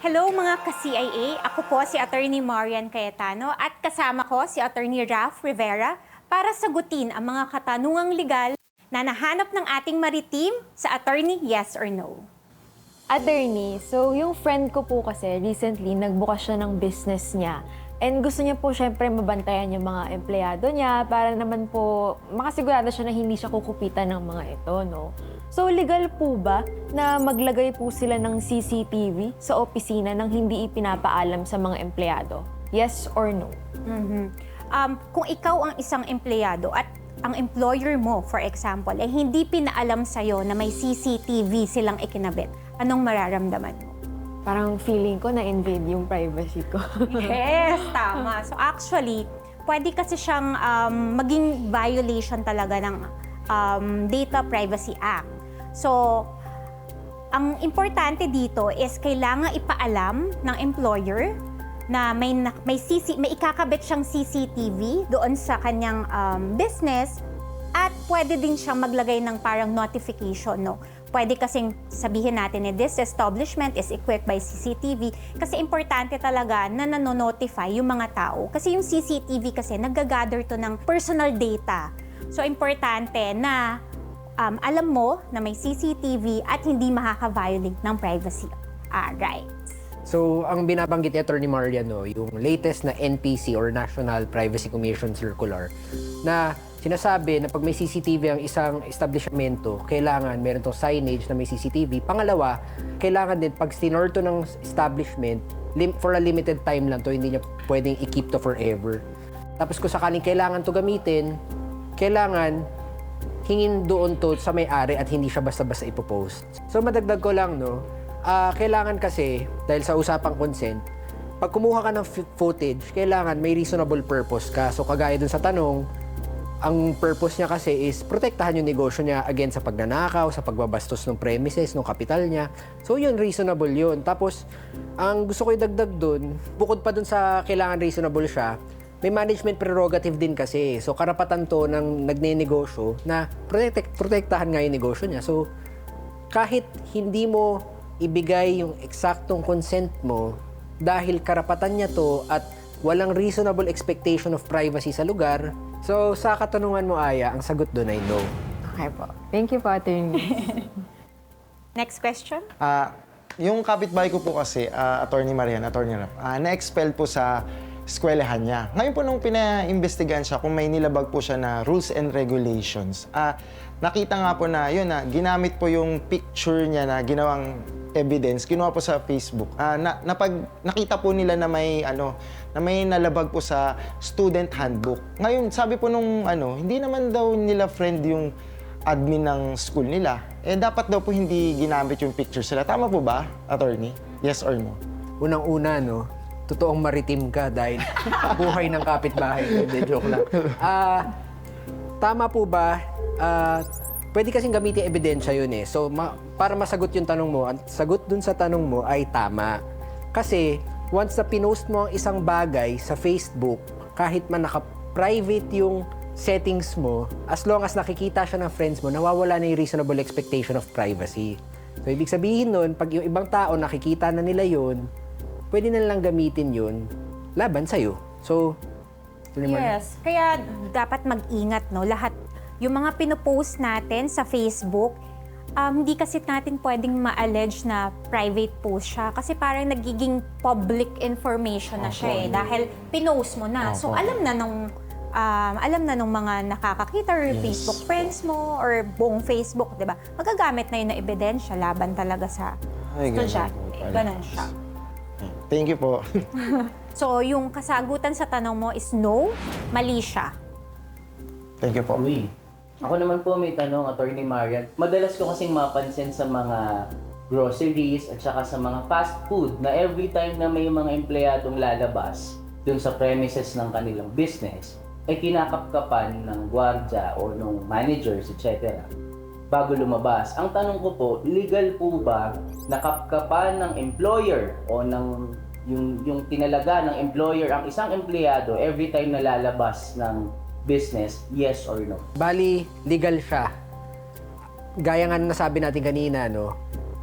Hello mga ka-CIA, ako po si Attorney Marian Cayetano at kasama ko si Attorney Ralph Rivera para sagutin ang mga katanungang legal na nahanap ng ating maritim sa Attorney Yes or No. Attorney, so yung friend ko po kasi recently nagbukas siya ng business niya. And gusto niya po syempre mabantayan yung mga empleyado niya para naman po makasigurado siya na hindi siya kukupitan ng mga ito, no? So legal po ba na maglagay po sila ng CCTV sa opisina nang hindi ipinapaalam sa mga empleyado? Yes or no? Mhm. Um, kung ikaw ang isang empleyado at ang employer mo, for example, ay hindi pinaalam sa'yo na may CCTV silang ikinabit, anong mararamdaman mo? Parang feeling ko na-invade yung privacy ko. Yes, tama. So actually, pwede kasi siyang um, maging violation talaga ng um, Data Privacy Act. So, ang importante dito is kailangan ipaalam ng employer na may may CC may ikakabit siyang CCTV doon sa kanyang um, business at pwede din siyang maglagay ng parang notification no. Pwede kasing sabihin natin na this establishment is equipped by CCTV kasi importante talaga na nanonotify yung mga tao kasi yung CCTV kasi nagagather to ng personal data. So importante na um, alam mo na may CCTV at hindi makaka-violate ng privacy rights. So, ang binabanggit ni Attorney Marian, no, yung latest na NPC or National Privacy Commission Circular na sinasabi na pag may CCTV ang isang establishmento, kailangan meron tong signage na may CCTV. Pangalawa, kailangan din pag sinorto ng establishment, lim- for a limited time lang to, hindi niya pwedeng i-keep to forever. Tapos kung sakaling kailangan to gamitin, kailangan hingin doon to sa may-ari at hindi siya basta-basta ipopost. So madagdag ko lang, no, ah, kailangan kasi, dahil sa usapang consent, pag kumuha ka ng footage, kailangan may reasonable purpose ka. So kagaya dun sa tanong, ang purpose niya kasi is protektahan yung negosyo niya against sa pagnanakaw, sa pagbabastos ng premises, ng kapital niya. So yun, reasonable yun. Tapos, ang gusto ko idagdag dun, bukod pa dun sa kailangan reasonable siya, may management prerogative din kasi. So karapatan to ng nagnenegosyo na protect, protektahan nga yung negosyo niya. So kahit hindi mo ibigay yung eksaktong consent mo dahil karapatan niya to at walang reasonable expectation of privacy sa lugar. So sa katanungan mo Aya, ang sagot doon ay no. okay po. Thank you po, Attorney. Next question? Ah, yung kapitbahay ko po kasi, ah, Attorney Marian, Attorney Rap, ah, na-expel po sa eskwelahan niya. Ngayon po nung pina-investigahan siya kung may nilabag po siya na rules and regulations, ah, nakita nga po na yun na ginamit po yung picture niya na ginawang evidence, ginawa po sa Facebook. Ah, na, napag, nakita po nila na may ano, na may nalabag po sa student handbook. Ngayon, sabi po nung ano, hindi naman daw nila friend yung admin ng school nila, eh dapat daw po hindi ginamit yung picture sila. Tama po ba, attorney? Yes or no? Unang-una, no, totoong maritim ka dahil buhay ng kapitbahay. Hindi, joke lang. Ah, tama po ba? Ah, pwede kasing gamitin ebidensya yun eh. So, ma- para masagot yung tanong mo, ang sagot dun sa tanong mo ay tama. Kasi, once na pinost mo ang isang bagay sa Facebook, kahit man naka-private yung settings mo, as long as nakikita siya ng friends mo, nawawala na yung reasonable expectation of privacy. So, ibig sabihin nun, pag yung ibang tao nakikita na nila yun, pwede na lang gamitin yun laban sa'yo. So. Yes. Kaya dapat mag-ingat, no? Lahat, yung mga pinopost natin sa Facebook, um, hindi kasi natin pwedeng ma-allege na private post siya kasi parang nagiging public information na siya eh. Dahil pinost mo na. So, alam na nung um, alam na nung mga nakakakita or Yes. Facebook friends mo or buong Facebook, di ba? Magagamit na yun na ebidensya laban talaga sa Ay, ganun estudyante. po pala. Ganon siya. Thank you po. So, yung kasagutan sa tanong mo is no, mali siya. Thank you po. Uy. Ako naman po may tanong, Attorney Marian. Madalas ko kasing mapansin sa mga groceries at saka sa mga fast food na every time na may mga empleyadong lalabas dun sa premises ng kanilang business, ay kinakapkapan ng gwardya o ng managers, etc. bago lumabas. Ang tanong ko po, legal po ba na kapkapan ng employer o ng yung yung tinalaga ng employer ang isang empleyado every time na lalabas ng business, yes or no? Bali, legal siya. gaya nga na nasabi natin kanina, no,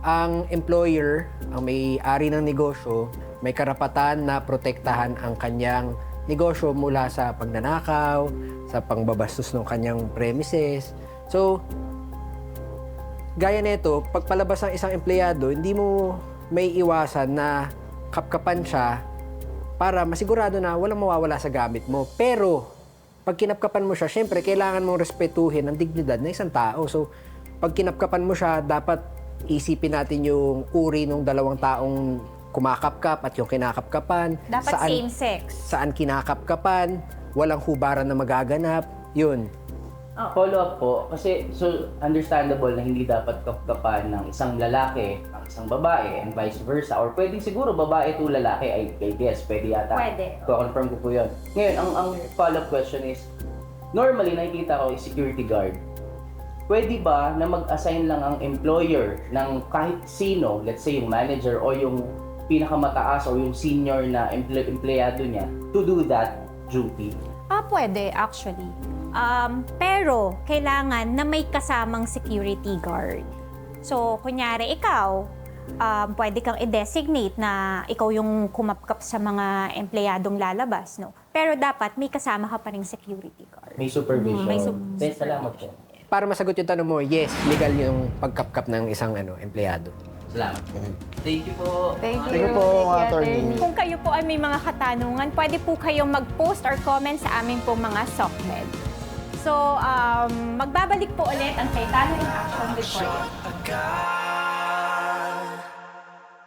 ang employer, ang may-ari ng negosyo, may karapatan na protektahan ang kanyang negosyo mula sa pagnanakaw, sa pangbabastos ng kanyang premises. So, gaya nito, pagpalabas ng isang empleyado, hindi mo may iwasan na kapkapan siya para masigurado na walang mawawala sa gamit mo. Pero, pag kinapkapan mo siya, syempre, kailangan mong respetuhin ang dignidad ng isang tao. So, pag kinapkapan mo siya, dapat isipin natin yung uri ng dalawang taong kumakapkap at yung kinakapkapan. Dapat same sex. Saan kinakapkapan, walang hubaran na magaganap. Yun. Follow up po, kasi so understandable na hindi dapat kapkapan ng isang lalaki ang isang babae and vice versa. Or pwedeng siguro babae to lalaki, I, I guess, pwede yata. Pwede. confirm ko po yun. Ngayon, ang, ang follow-up question is, normally nakikita ko is security guard. Pwede ba na mag-assign lang ang employer ng kahit sino, let's say yung manager o yung pinakamataas o yung senior na emple- empleyado niya to do that duty? Ah, pwede actually. Um, pero kailangan na may kasamang security guard. So, kunyari ikaw, um, pwede kang i-designate na ikaw yung kumapkap sa mga empleyadong lalabas, no? Pero dapat may kasama ka pa ring security guard. May supervision. Mm, may sup- Then, salamat po. Para masagot yung tanong mo, yes, legal yung pagkapkap ng isang ano, empleyado. Salamat. Thank you po. Thank you. Thank you po, Thank you, attorney. Kung kayo po ay may mga katanungan, pwede po kayong mag-post or comment sa aming po mga SOCMED. So, um, magbabalik po ulit ang Cayetano in Action Recording.